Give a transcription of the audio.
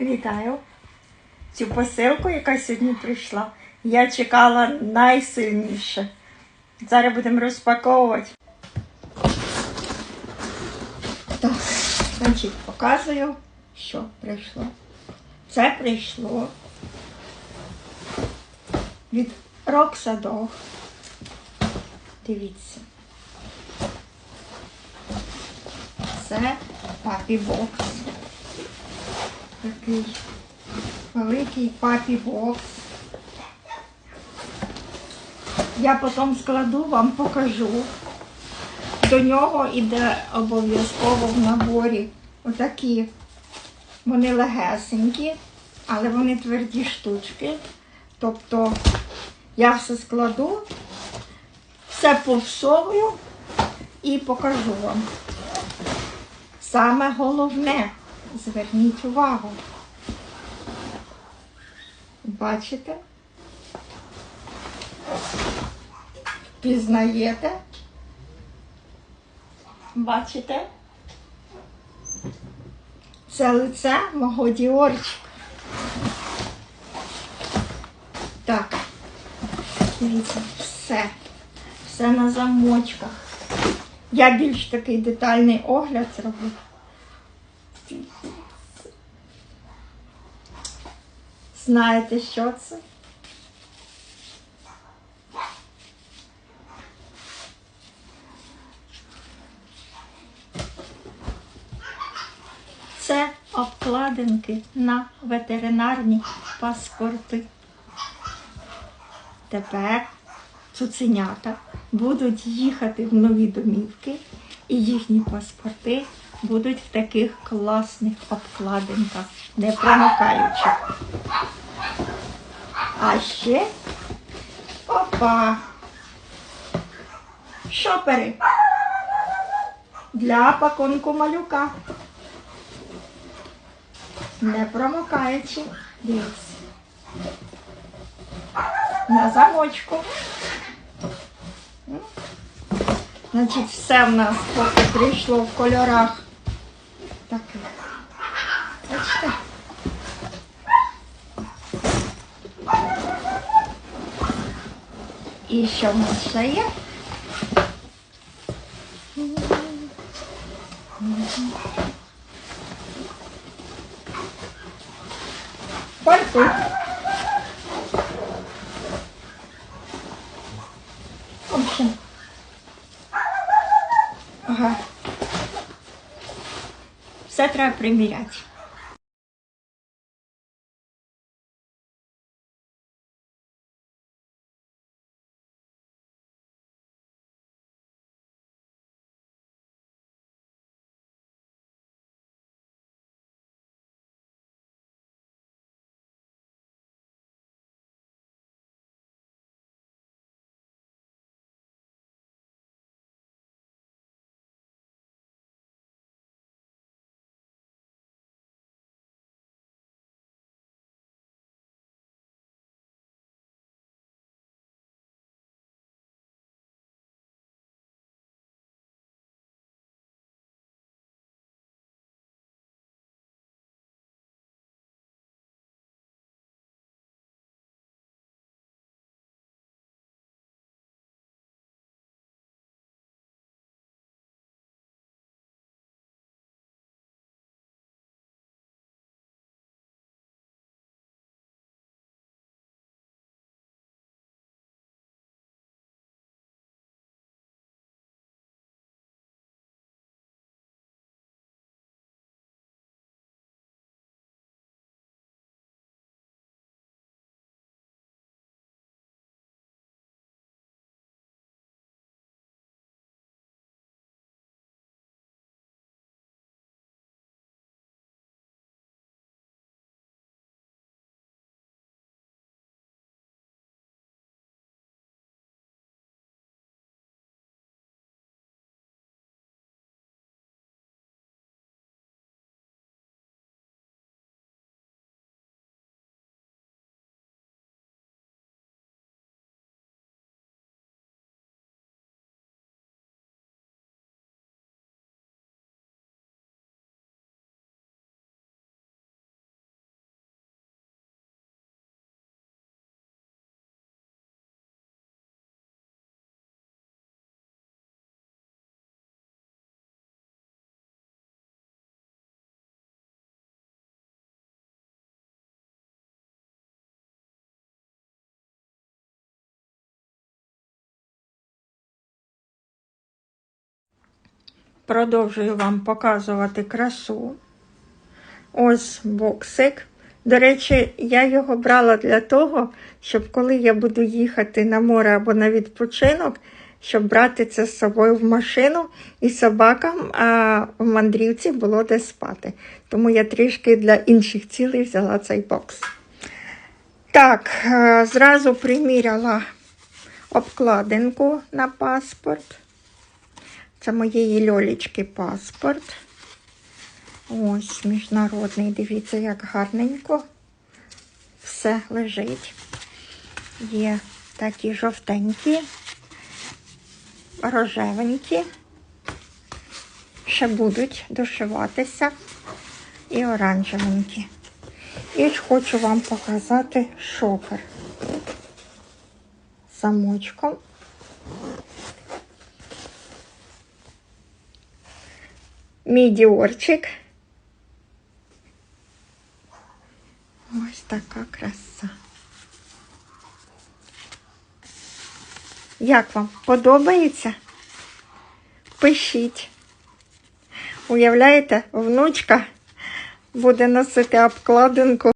Вітаю. Цю посилку, яка сьогодні прийшла, я чекала найсильніше. Зараз будемо розпаковувати. Так, значить, показую, що прийшло. Це прийшло від Роксадох. Дивіться. Це папі бокс. Такий великий папі бокс. Я потім складу, вам покажу. До нього йде обов'язково в наборі отакі. Вони легесенькі, але вони тверді штучки. Тобто я все складу, все повсовую і покажу вам. Саме головне, зверніть увагу. Бачите? Пізнаєте? Бачите? Це лице мого діорчика. Так, дивіться, все. Все на замочках. Я більш такий детальний огляд зроблю. Знаєте, що це? Це обкладинки на ветеринарні паспорти. Тепер цуценята будуть їхати в нові домівки, і їхні паспорти будуть в таких класних обкладинках, не промокаючих. А ще опа! Шопери для пакунку малюка. Не промокаючи. Дивіться. На замочку. Значить, все в нас прийшло в кольорах таких. Бачите? І що в нас ще є? Пальпи. В общем. Ага. Все треба приміряти. Продовжую вам показувати красу. Ось боксик. До речі, я його брала для того, щоб коли я буду їхати на море або на відпочинок, щоб брати це з собою в машину і собакам, а в мандрівці було де спати. Тому я трішки для інших цілей взяла цей бокс. Так, е, зразу приміряла обкладинку на паспорт. Це моєї льолічки паспорт. Ось міжнародний. Дивіться, як гарненько. Все лежить. Є такі жовтенькі, рожевенькі. Ще будуть дошиватися. І оранжевенькі. І хочу вам показати шопер. з Замочком. Мій діорчик. Ось така краса. Як вам подобається? Пишіть. Уявляєте, внучка буде носити обкладинку